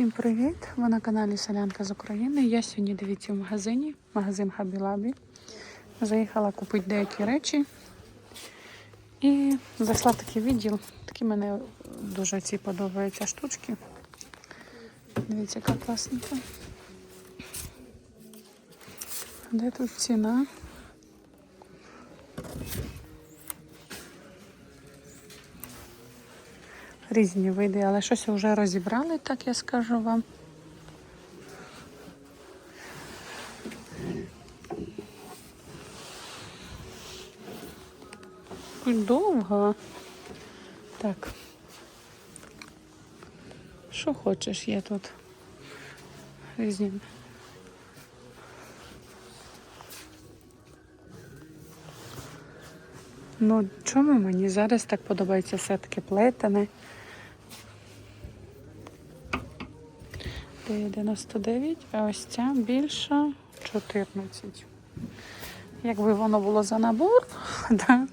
Всім привіт! Ви на каналі Селянка з України. Я сьогодні дивіться в магазині, магазин Хабілабі. Заїхала купити деякі речі і зайшла в такий відділ. Такі мене дуже ці подобаються штучки. Дивіться, яка класненька. Де тут ціна? Різні види, але щось вже розібрали, так я скажу вам. Довго. Так. Що хочеш є тут? Різні. Ну, чому мені зараз так подобається все таке плетене? 99, а ось ця більша 14. Якби воно було за набор, да.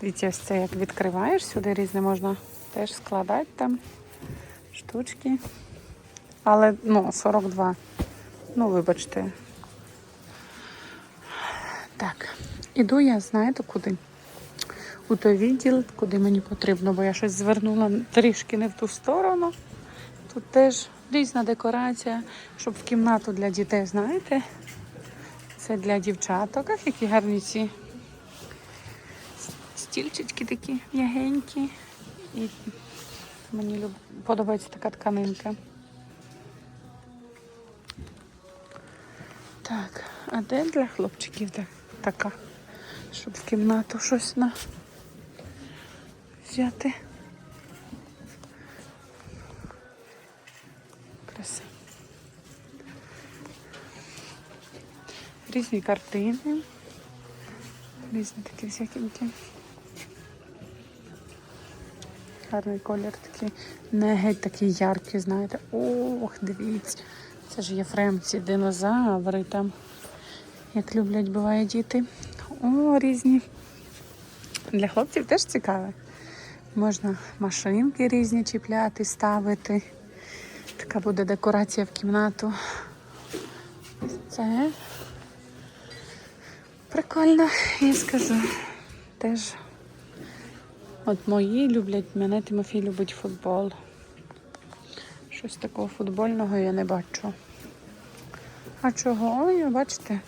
Дивіться, ось це як відкриваєш, сюди різне можна теж складати там штучки. Але ну, 42. Ну, вибачте. Так, іду я, знаєте, куди? У той відділ, куди мені потрібно, бо я щось звернула трішки не в ту сторону. Тут теж різна декорація, щоб в кімнату для дітей, знаєте? Це для дівчаток, які гарні ці стільчики такі м'ягенькі. І мені подобається така тканинка. Так, а де для хлопчиків так- така? Щоб в кімнату щось на взяти. Різні картини. Різні такі всякенькі. Гарний колір такий. Не геть такий яркий, знаєте. Ох, дивіться. Це ж єфремці, динозаври там. Як люблять буває діти. О, різні. Для хлопців теж цікаве. Можна машинки різні чіпляти, ставити. Така буде декорація в кімнату. Це прикольно, я скажу. Теж от мої люблять, мене Тимофій любить футбол. Щось такого футбольного я не бачу. А чого? Ой, бачите?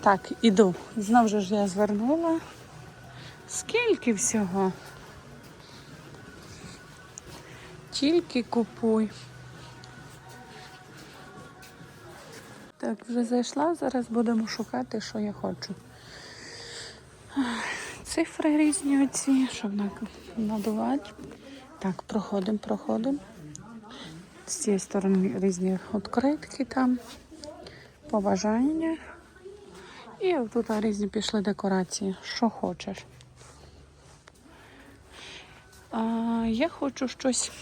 Так, іду. Знову ж я звернула. Скільки всього? Тільки купуй. Так, вже зайшла, зараз будемо шукати, що я хочу. Цифри різні оці, щоб надувати. Так, проходимо, проходимо. З цієї сторони різні відкритки там, побажання. І тут різні пішли декорації. Що хочеш. А, я хочу щось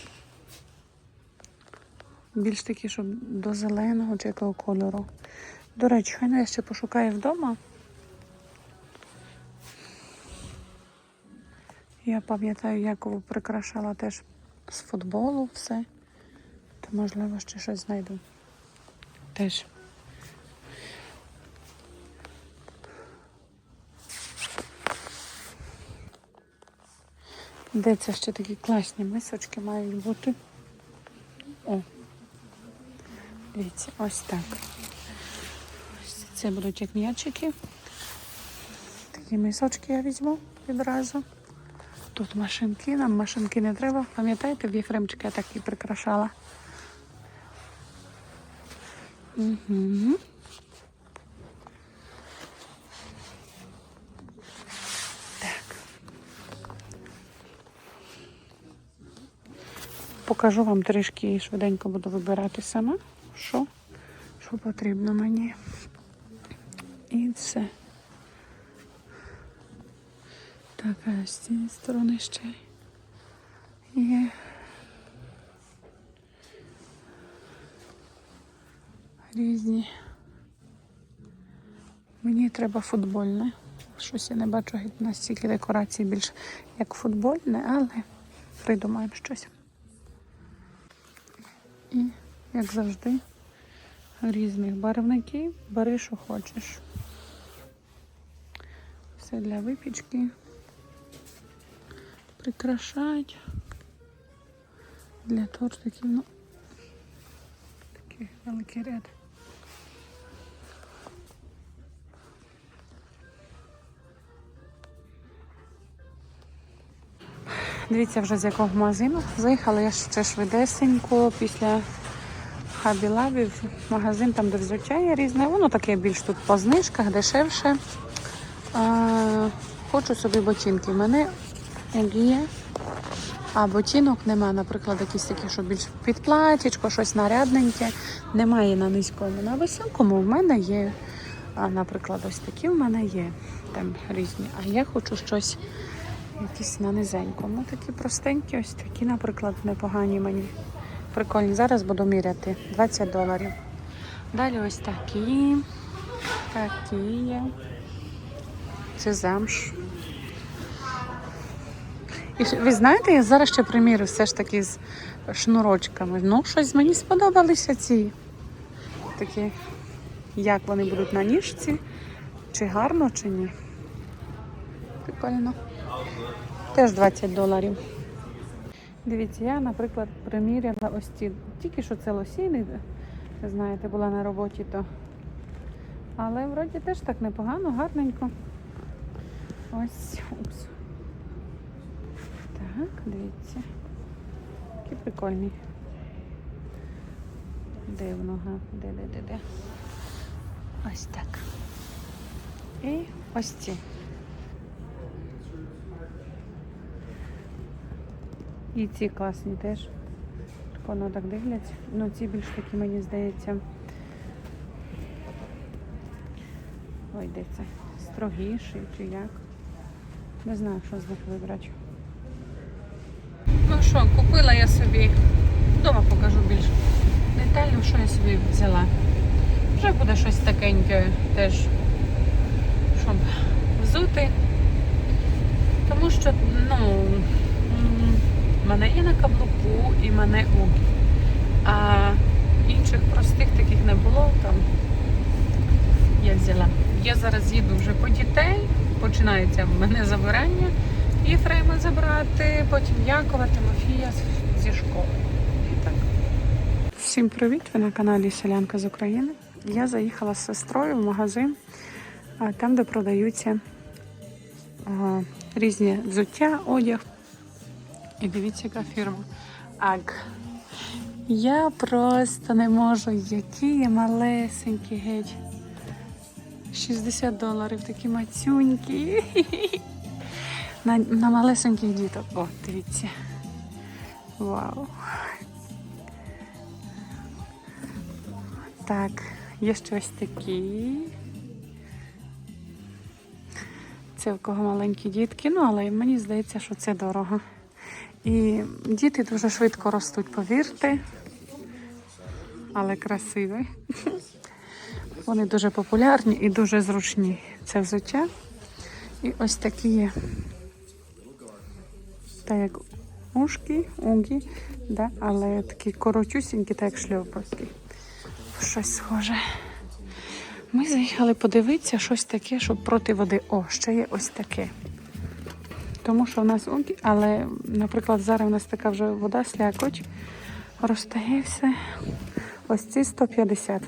більш таке, щоб до зеленого чи якого кольору. До речі, хай я ще пошукаю вдома. Я пам'ятаю, як прикрашала теж з футболу все. То можливо ще щось знайду. Теж. Де це ще такі класні мисочки мають бути? О. Дивіться, ось так. Це будуть як м'ячики. Такі мисочки я візьму відразу. Тут машинки, нам машинки не треба. Пам'ятаєте, в Єфремчика я так і прикрашала. Угу. Так. Покажу вам трішки і швиденько буду вибирати сама, що, що потрібно мені. І все. Так, а з цієї сторони ще є. Різні. Мені треба футбольне. Щось я не бачу геть настільки декорацій більш як футбольне, але придумаємо щось. І, як завжди, різних барвників. Бери, що хочеш. Все для випічки. Прикрашають. Для тортиків, ну, такий великий ряд. Дивіться вже з якого магазину. Заїхала я ще швидесенько після Хабі Лабі магазин, там де взуття різне. Воно таке більш тут по знижках, дешевше. А, хочу собі ботинки. Мене є. А ботинок нема, наприклад, якісь такі, що більш під платічко, щось нарядненьке. Немає на низькому. На високому в мене є. А, наприклад, ось такі в мене є. Там різні. А я хочу щось якісь на низенькому. Такі простенькі, ось такі, наприклад, непогані мені. Прикольні. Зараз буду міряти 20 доларів. Далі ось такі. Такі. Це замш. І ви знаєте, я зараз ще примірю все ж таки з шнурочками. Ну, щось мені сподобалися ці такі, як вони будуть на ніжці, чи гарно, чи ні. Прикольно. Теж 20 доларів. Дивіться, я, наприклад, приміряла ось ці. Тільки що це лосіни, знаєте, була на роботі, то. Але вроді теж так непогано, гарненько. Ось. Упс. Так, дивіться. Які прикольні. Де в нога? Де, де, де, де? Ось так. І ось ці. І ці класні теж. Воно так дивляться. Ну, ці більш такі, мені здається. Ой, де це? Строгіші чи як? Не знаю, що з них вибрати. Ну що, купила я собі. Вдома покажу більш детально, що я собі взяла. Вже буде щось такеньке теж, щоб взути. Тому що, ну, мене є на каблуку і мене у. А інших простих таких не було, там я взяла. Я зараз їду вже по дітей, починається в мене забирання. Єфрема забрати, потім Якова, Тимофія зі школи. І так. Всім привіт! Ви на каналі Селянка з України. Я заїхала з сестрою в магазин, там, де продаються різні взуття, одяг. І дивіться, яка фірма. Аг. Я просто не можу, які є малесенькі геть. 60 доларів, такі мацюнькі. На, на малесеньких діток. О, дивіться. Вау. Так, є ще ось такі. Це в кого маленькі дітки, ну але мені здається, що це дорого. І діти дуже швидко ростуть, повірте. Але красиві. Вони дуже популярні і дуже зручні. Це взуття. І ось такі є. Так як ушки, угі, да? але такі коротюсінькі, так як шльопки. Щось схоже. Ми заїхали подивитися щось таке, щоб проти води. О, ще є ось таке. Тому що в нас угі, але, наприклад, зараз у нас така вже вода, слякоть, розтає все. Ось ці 150.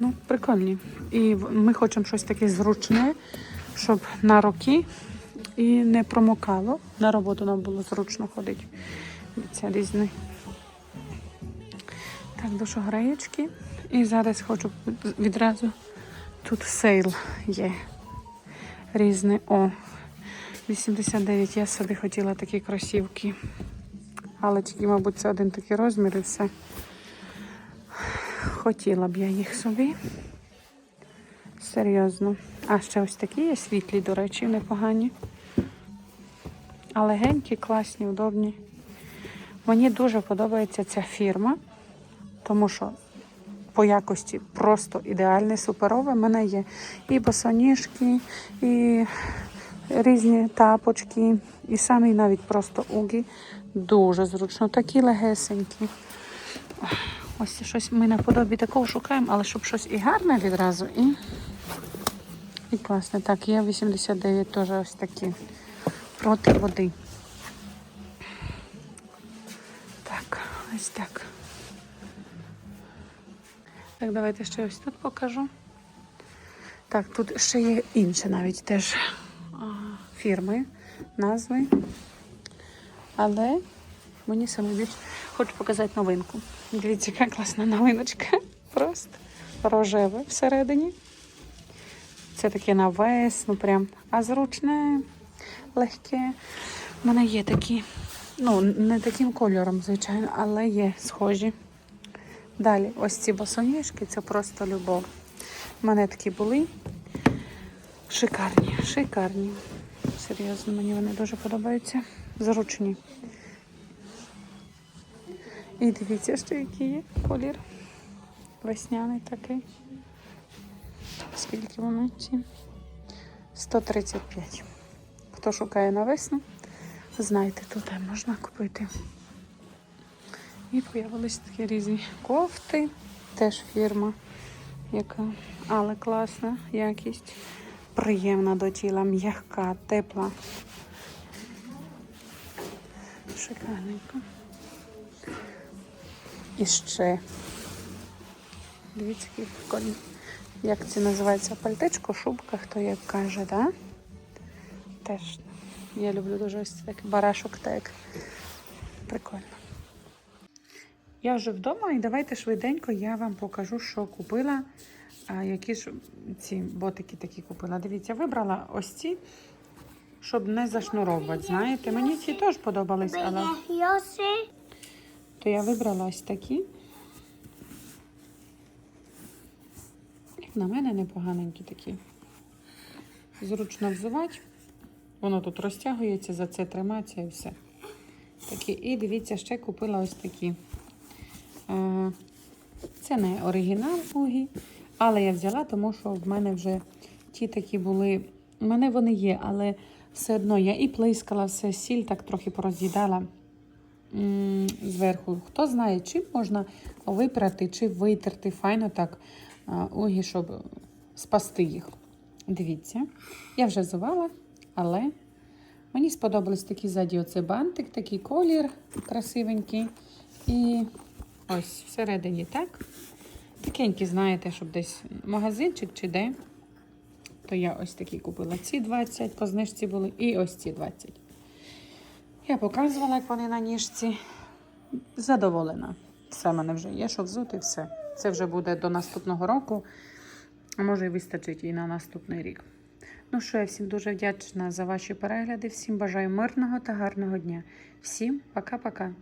Ну, прикольні. І ми хочемо щось таке зручне, щоб на роки і не промокало. На роботу нам було зручно ходити. Це різний. Так, душогреєчки. І зараз хочу відразу. Тут сейл є. Різний. О, 89. Я собі хотіла такі кросівки. Але тільки, мабуть, це один такий розмір і все. Хотіла б я їх собі. Серйозно. А ще ось такі є світлі, до речі, непогані. А легенькі, класні, удобні. Мені дуже подобається ця фірма, тому що по якості просто ідеальне, суперове. У мене є і босоніжки, і різні тапочки, і самі навіть просто угі. Дуже зручно, такі легесенькі. Ось щось ми наподобі такого шукаємо, але щоб щось і гарне відразу, і, і класне. Так, є 89 теж ось такі проти води. Так, ось так. Так, давайте ще ось тут покажу. Так, тут ще є інші навіть теж фірми, назви. Але мені саме більше хочу показати новинку. Дивіться, яка класна новиночка. Просто рожеве всередині. Це таке на весну прям. А зручне, легке. У мене є такі, ну, не таким кольором, звичайно, але є схожі. Далі, ось ці босоніжки, це просто любов. У мене такі були. Шикарні, шикарні. Серйозно, мені вони дуже подобаються. Зручні. І дивіться, що який є колір. Весняний такий. Скільки вони ці? 135. Хто шукає на весну, знайте, тут можна купити. І з'явились такі різні кофти. Теж фірма, яка, але класна якість. Приємна до тіла, м'яка, тепла. Шикарненько. І ще. Дивіться. Як це називається? Пальтечко, шубка, хто як каже, да? Теж. Я люблю дуже ось так барашок так. Прикольно. Я вже вдома і давайте швиденько я вам покажу, що купила. А, які ж ці ботики такі купила. Дивіться, вибрала ось ці, щоб не зашнуровувати. Знаєте, мені ці теж подобались, але то я вибрала ось такі. На мене непоганенькі такі. Зручно взувати. Воно тут розтягується, за це тримається і все. Такі. І дивіться, ще купила ось такі. Е, Це не оригінал Угі, але я взяла, тому що в мене вже ті такі були. У мене вони є, але все одно я і плискала все, сіль так трохи пороз'їдала зверху. Хто знає, чим можна випрати чи витерти файно так угі, щоб спасти їх. Дивіться, я вже зувала, але мені сподобались такі ззаді оце бантик, такий колір красивенький. І ось всередині так. Такенькі, знаєте, щоб десь магазинчик чи де. То я ось такі купила. Ці 20 по знижці були і ось ці 20. Я показувала, як вони на ніжці. Задоволена. Все в мене вже є, що взути, все. Це вже буде до наступного року, а може і вистачить і на наступний рік. Ну що, я всім дуже вдячна за ваші перегляди. Всім бажаю мирного та гарного дня. Всім пока-пока.